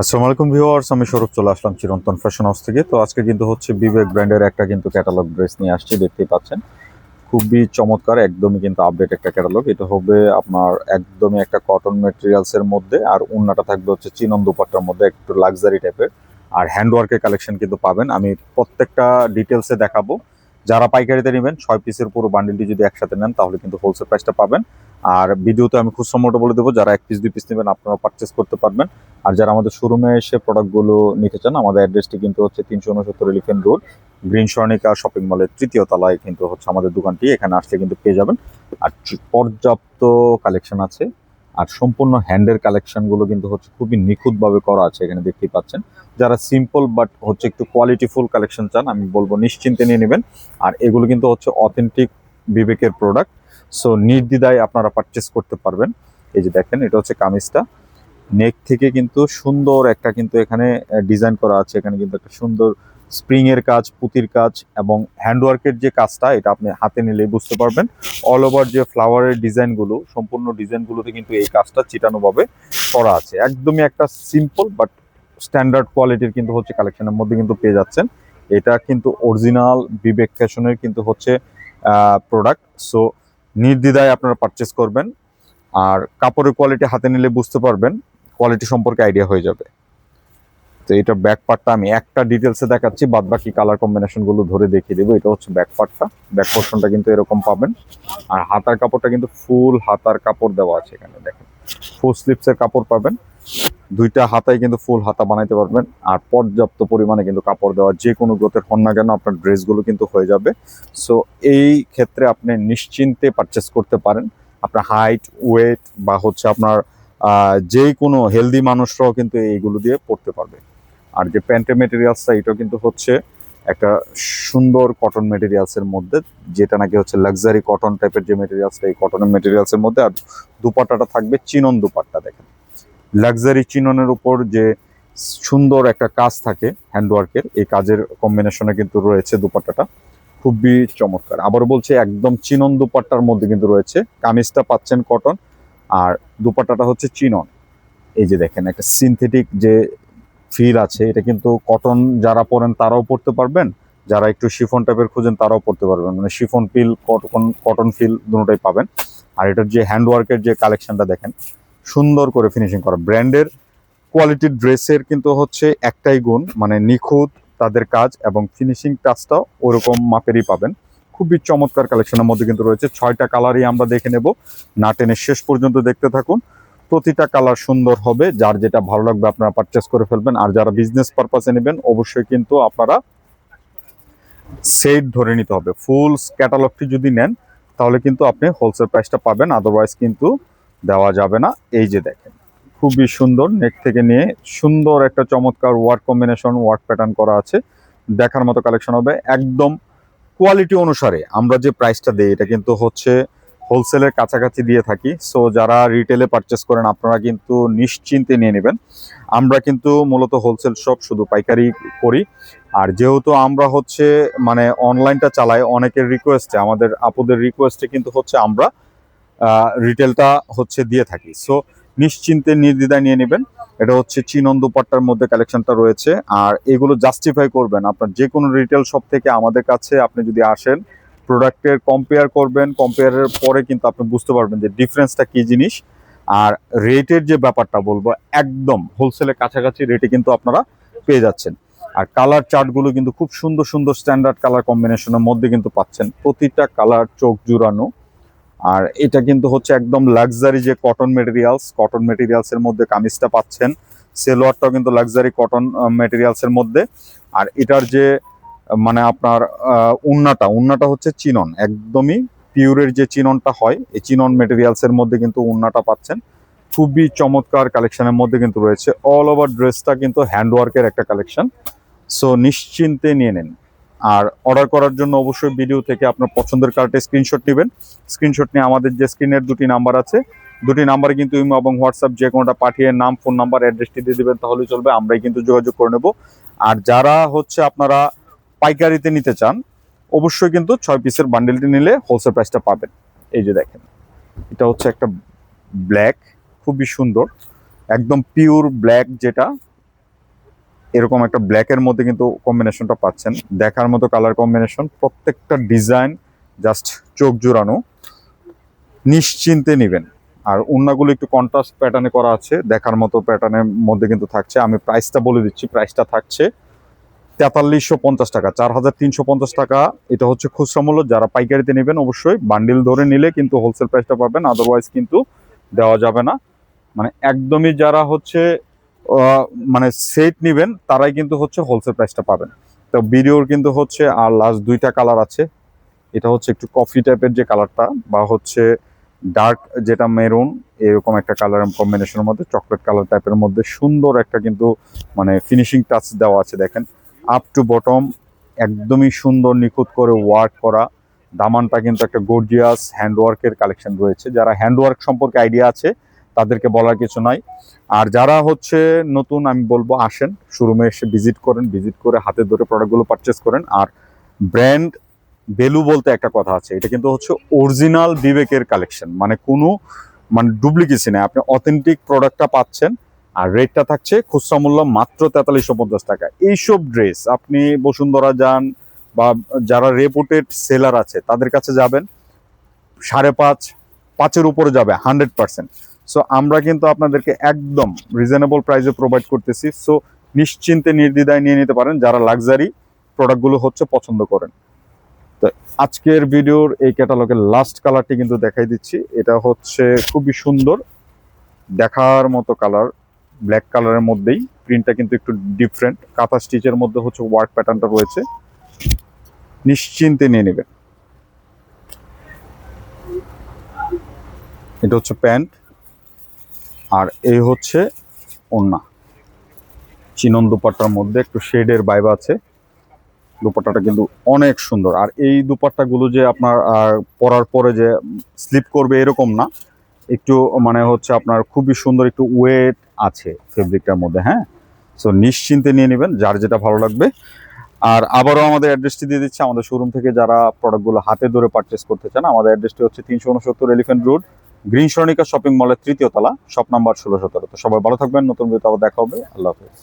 আসসালামু আলাইকুম ভিউয়ার্স, আমি সৌরভ, চলে আসলাম চিরন্তন ফ্যাশন হাউস থেকে। তো আজকে কিন্তু হচ্ছে বিবেক ব্র্যান্ডের একটা কিন্তু ক্যাটালগ ড্রেস নিয়ে আসছি, দেখতেই পাচ্ছেন। খুবই চমৎকার, একদমই কিন্তু আপডেট একটা ক্যাটালগ এটা হবে আপনার একদমই একটা কটন মেটেরিয়ালসের মধ্যে, আর উন্নাটা থাকবে হচ্ছে চিনন দুপাট্টার মধ্যে, একটু লাক্সারি টাইপের আর হ্যান্ডওয়ার্কের কালেকশন কিন্তু পাবেন। আমি প্রত্যেকটা ডিটেলসে দেখাবো। যারা পাইকারিতে নেবেন, ছয় পিসের পুরো বান্ডিলটি যদি একসাথে নেন, তাহলে কিন্তু হোলসেল প্রাইসটা পাবেন। আর ভিডিওতে আমি খুচরা মোটো বলে দেবো, যারা এক পিস দুই পিস নেবেন আপনারা পারচেস করতে পারবেন। আর যারা আমাদের শোরুমে এসে প্রোডাক্টগুলো নিতে চান, আমাদের অ্যাড্রেসটি কিন্তু হচ্ছে তিনশো উনসত্তর elephant road green Swarnika shopping মলের তৃতীয় তলায় কিন্তু হচ্ছে আমাদের দোকানটি, এখানে আসলে কিন্তু পেয়ে যাবেন। আর পর্যাপ্ত কালেকশন আছে, আর সম্পূর্ণ হ্যান্ডের কালেকশনগুলো কিন্তু হচ্ছে খুবই নিখুঁতভাবে করা আছে, এখানে দেখতেই পাচ্ছেন। যারা সিম্পল বাট হচ্ছে একটু কোয়ালিটিফুল কালেকশন চান, আমি বলব নিশ্চিন্তে নিয়ে নেবেন। আর এগুলো কিন্তু হচ্ছে অথেন্টিক বিবেকের প্রোডাক্ট সো নির্দ্বিধায় আপনারা পারচেস করতে পারবেন। এই যে দেখেন, এটা হচ্ছে কামিজটা। নেক থেকে কিন্তু সুন্দর একটা কিন্তু এখানে ডিজাইন করা আছে। এখানে কিন্তু একটা সুন্দর স্প্রিং এর কাজ, পুতির কাজ এবং হ্যান্ডওয়ার্কের যে কাজটা, এটা আপনি হাতে নিলেই বুঝতে পারবেন। অল ওভার যে ফ্লাওয়ারের ডিজাইনগুলো, সম্পূর্ণ ডিজাইনগুলোতে কিন্তু এই কাজটা চিটানোভাবে করা আছে। একদমই একটা সিম্পল বাট স্ট্যান্ডার্ড কোয়ালিটির কিন্তু হচ্ছে কালেকশনের মধ্যে কিন্তু পেয়ে যাচ্ছেন। এটা কিন্তু অরিজিনাল বিবেক ফ্যাশনের কিন্তু হচ্ছে প্রোডাক্ট সো নির্দ্বিধায় আপনারা পারচেস করবেন। আর কাপড়ের কোয়ালিটি হাতে নিলে বুঝতে পারবেন কোয়ালিটি সম্পর্কে আইডিয়া হয়ে যাবে। তো এটা ব্যাক পার্টটা আমি একটা ডিটেলসে দেখাচ্ছি বাদ বাকি কালার কম্বিনেশনগুলো ধরে দেখিয়ে দেবো। এটা হচ্ছে ব্যাক পার্টটা ব্যাক পোর্শনটা কিন্তু এরকম পাবেন। আর হাতার কাপড়টা কিন্তু ফুল হাতার কাপড় দেওয়া আছে এখানে, দেখেন। ফুল স্লিপসের কাপড় পাবেন। দুইটা হাতায় কিন্তু ফুল হাতা বানাইতে পারবেন। আর পর্যাপ্ত পরিমাণে কিন্তু কাপড় দেওয়া যে কোনো গ্রোথের হন না কেন আপনার ড্রেসগুলো কিন্তু হয়ে যাবে। সো এই ক্ষেত্রে আপনি নিশ্চিন্তে পারচেস করতে পারেন। আপনার হাইট ওয়েট বা হচ্ছে আপনার যে কোনো হেলদি মানুষরাও কিন্তু এইগুলো দিয়ে পড়তে পারবে। আর যে প্যান্টের মেটেরিয়ালসটা এটাও কিন্তু হচ্ছে একটা সুন্দর কটন মেটেরিয়ালসের মধ্যে, যেটা নাকি হচ্ছে লাক্সারি কটন টাইপের যে মেটেরিয়ালসটা এই কটনের মেটেরিয়ালসের মধ্যে, আর দুপাট্টাটা থাকবে চিনন দুপাট্টা দেখেন। লাক্সারি চিননের উপর যে সুন্দর একটা কাজ থাকে হ্যান্ডওয়ার্কের এই কাজের কম্বিনেশনে কিন্তু রয়েছে দুপাট্টাটা। খুবই চমৎকার। আবার বলছে, একদম চিনন দুপাট্টার মধ্যে কিন্তু রয়েছে। কামিজটা পাচ্ছেন কটন আর দুপাট্টাটা হচ্ছে চিনন এই যে দেখেন, একটা সিনথেটিক যে ফিল আছে, এটা কিন্তু কটন যারা পরেন তারাও পড়তে পারবেন। যারা একটু শিফন টাইপের খুঁজেন, তারাও পড়তে পারবেন। মানে chiffon feel cotton cotton feel দুটোটাই পাবেন। আর এটার যে হ্যান্ডওয়ার্কের যে কালেকশনটা দেখেন সুন্দর করে ফিনিশিং করা। ব্র্যান্ডের কোয়ালিটির ড্রেসের কিন্তু হচ্ছে একটাই গুণ মানে নিখুঁত তাদের কাজ এবং ফিনিশিং টাচটাও ওরকম মাপেরই পাবেন। খুবই চমৎকার কালেকশনের মধ্যে কিন্তু রয়েছে। ছয়টা কালারই আমরা দেখে নেব। না টেনে শেষ পর্যন্ত দেখতে থাকুন। প্রতিটা কালার সুন্দর হবে। যার যেটা ভালো লাগবে আপনারা পারচেস করে ফেলবেন। আর যারা বিজনেস পারপাসে নেবেন, অবশ্যই কিন্তু আপনারা সেট ধরে নিতে হবে। ফুল ক্যাটালগটি যদি নেন, তাহলে কিন্তু আপনি হোলসেল প্রাইসটা পাবেন। আদারওয়াইজ কিন্তু দেওয়া যাবে না। এই যে দেখেন, খুবই সুন্দর নেক থেকে নিয়ে সুন্দর একটা চমৎকার ওয়ার্ক কম্বিনেশন, ওয়ার্ক প্যাটার্ন করা আছে। দেখার মতো কালেকশন হবে একদম কোয়ালিটি অনুসারে। আমরা যে প্রাইসটা দিই, এটা কিন্তু হচ্ছে হোলসেলের কাছাকাছি দিয়ে থাকি। সো যারা রিটেলে পারচেস করেন, আপনারা কিন্তু নিশ্চিন্তে নিয়ে নেবেন। আমরা কিন্তু মূলত হোলসেল শপ শুধু পাইকারি করি। আর যেহেতু আমরা হচ্ছে মানে অনলাইনটা চালাই, অনেকের রিকোয়েস্টে আমাদের আপুদের রিকোয়েস্টে কিন্তু হচ্ছে আমরা রিটেলটা হচ্ছে দিয়ে থাকি। সো নিশ্চিন্তে নির্দ্বিধায় নিয়ে নেবেন। এটা হচ্ছে চিনন দুপাট্টার মধ্যে কালেকশনটা রয়েছে। আর এগুলো জাস্টিফাই করবেন। আপনার যে কোনো রিটেল শপ থেকে আমাদের কাছে আপনি যদি আসেন প্রোডাক্টের কম্পেয়ার করবেন কম্পেয়ারের পরে কিন্তু আপনি বুঝতে পারবেন যে ডিফারেন্সটা কি জিনিস। আর রেটের যে ব্যাপারটা বলব, একদম হোলসেলের কাছাকাছি রেটে কিন্তু আপনারা পেয়ে যাচ্ছেন। আর কালার চার্টগুলো কিন্তু খুব সুন্দর সুন্দর স্ট্যান্ডার্ড কালার কম্বিনেশনের মধ্যে কিন্তু পাচ্ছেন। প্রতিটা কালার চোখ জুড়ানো। আর এটা কিন্তু হচ্ছে একদম লাক্সারি যে কটন মেটেরিয়ালস কটন মেটেরিয়ালস এর মধ্যে কামিজটা পাচ্ছেন। সেলোয়ারটাও কিন্তু লাক্সারি কটন মেটেরিয়ালস এর মধ্যে। আর এটার যে মানে আপনার উন্নাটা উন্নাটা হচ্ছে চিনন। একদমই পিওরের যে চিননটা হয়, এই চিনন মেটেরিয়ালস এর মধ্যে কিন্তু উন্নাটা পাচ্ছেন। খুবই চমৎকার কালেকশনের মধ্যে কিন্তু রয়েছে। অল ওভার ড্রেসটা কিন্তু হ্যান্ডওয়ার্কের একটা কালেকশন সো নিশ্চিন্তে নিয়ে নেন। আর অর্ডার করার জন্য অবশ্যই ভিডিও থেকে আপনার পছন্দের কার্ডে স্ক্রিনশট নেবেন। স্ক্রিনশট নিয়ে আমাদের যে স্ক্রিনের দুটি নাম্বার আছে, দুটি নাম্বারে কিন্তু ইমো এবং হোয়াটসঅ্যাপ যে কোনোটা পাঠিয়ে নাম ফোন নাম্বার অ্যাড্রেসটি দিয়ে দেবেন, তাহলেই চলবে, আমরাই কিন্তু যোগাযোগ করে নেব। আর যারা হচ্ছে আপনারা পাইকারিতে নিতে চান, অবশ্যই কিন্তু ছয় পিসের বান্ডেলটি নিলে হোলসেল প্রাইসটা পাবেন। এই যে দেখেন, এটা হচ্ছে একটা ব্ল্যাক খুবই সুন্দর, একদম পিওর ব্ল্যাক যেটা এরকম একটা ব্ল্যাকের মধ্যে কিন্তু কম্বিনেশনটা পাচ্ছেন। দেখার মতো কালার কম্বিনেশন প্রত্যেকটা ডিজাইন জাস্ট চোখ জোড়ানো। নিশ্চিন্তে নেবেন। আর অন্যগুলো একটু কন্ট্রাস্ট প্যাটার্নে করা আছে, দেখার মতো প্যাটার্নের মধ্যে কিন্তু থাকছে। আমি প্রাইসটা বলে দিচ্ছি প্রাইসটা থাকছে তেতাল্লিশশো পঞ্চাশ টাকা চার হাজার তিনশো পঞ্চাশ টাকা। এটা হচ্ছে খুচরা মূল্য, যারা পাইকারিতে নেবেন অবশ্যই বান্ডিল ধরে নিলে কিন্তু হোলসেল প্রাইসটা পাবেন আদারওয়াইজ কিন্তু দেওয়া যাবে না। মানে একদমই যারা হচ্ছে মানে সেট নেবেন, তারাই কিন্তু হচ্ছে হোলসেল প্রাইসটা পাবেন। তো ভিডিওর কিন্তু হচ্ছে আর লাস্ট দুইটা কালার আছে। এটা হচ্ছে একটু কফি টাইপের যে কালারটা বা হচ্ছে ডার্ক যেটা মেরুন এরকম একটা কালার কম্বিনেশনের মধ্যে চকলেট কালার টাইপের মধ্যে সুন্দর একটা কিন্তু মানে ফিনিশিং টাচ দেওয়া আছে, দেখেন। আপ টু বটম একদমই সুন্দর, নিখুঁত করে ওয়ার্ক করা। দামানটা কিন্তু একটা গর্জিয়াস হ্যান্ডওয়ার্কের কালেকশন রয়েছে। যারা হ্যান্ডওয়ার্ক সম্পর্কে আইডিয়া আছে তাদেরকে বলার কিছু নাই। আর যারা হচ্ছে নতুন, আমি বলব আসেন, শোরুমে এসে ভিজিট করেন ভিজিট করে হাতে ধরে প্রোডাক্টগুলো পারচেস করেন। আর ব্র্যান্ড ভ্যালু বলতে একটা কথা আছে, এটা কিন্তু হচ্ছে অরিজিনাল বিবেকের কালেকশন মানে কোনো মানে ডুপ্লিকেসি নেই। আপনি অথেন্টিক প্রোডাক্টটা পাচ্ছেন, আর রেটটা থাকছে খুচরা মূল্য মাত্র তেতাল্লিশশো পঞ্চাশ টাকা। এইসব ড্রেস আপনি বসুন্ধরা যান বা যারা রেপুটেড সেলার আছে, তাদের কাছে যাবেন, সাড়ে পাঁচ, পাঁচের উপরে যাবে হান্ড্রেড পার্সেন্ট সো আমরা কিন্তু আপনাদেরকে একদম রিজনেবল প্রাইসে প্রোভাইড করতেছি। সো নিশ্চিন্তে, নির্দ্বিধায় নিয়ে নিতে পারেন যারা লাক্সারি প্রোডাক্টগুলো হচ্ছে পছন্দ করেন। তো, আজকের ভিডিওর এই ক্যাটালগের লাস্ট কালারটি কিন্তু দেখাই দিচ্ছি। এটা হচ্ছে খুবই সুন্দর, দেখার মতো কালার ব্ল্যাক কালারের মধ্যেই। প্রিন্টটা কিন্তু একটু ডিফারেন্ট কাঁথা স্টিচের মধ্যে হচ্ছে ওয়ার্ক প্যাটার্নটা রয়েছে। নিশ্চিন্তে নিয়ে নেবেন। এটা হচ্ছে প্যান্ট। আর এই হচ্ছে ওন্না চিনন দুপাট্টার মধ্যে একটু শেডের বাইব আছে। দুপাট্টাটা কিন্তু অনেক সুন্দর। আর এই দুপাট্টাগুলো যে আপনার পরার পরে যে স্লিপ করবে এরকম না। একটু মানে হচ্ছে আপনার খুবই সুন্দর একটু ওয়েট আছে ফেব্রিকটার মধ্যে হ্যাঁ? সো নিশ্চিন্তে নিয়ে নেবেন, যার যেটা ভালো লাগবে। আর আবারও আমাদের অ্যাড্রেসটি দিয়ে দিচ্ছে। আমাদের শোরুম থেকে যারা প্রোডাক্টগুলো হাতে ধরে পারচেস করতে চান, আমাদের অ্যাড্রেসটি হচ্ছে তিনশো উনসত্তর elephant road green Saranika shopping মলের তৃতীয় তলা, শপ নাম্বার ষোলো সতেরো। তো সবাই ভালো থাকবেন, নতুন ভিডিও আবার দেখা হবে। আল্লাহ হাফেজ।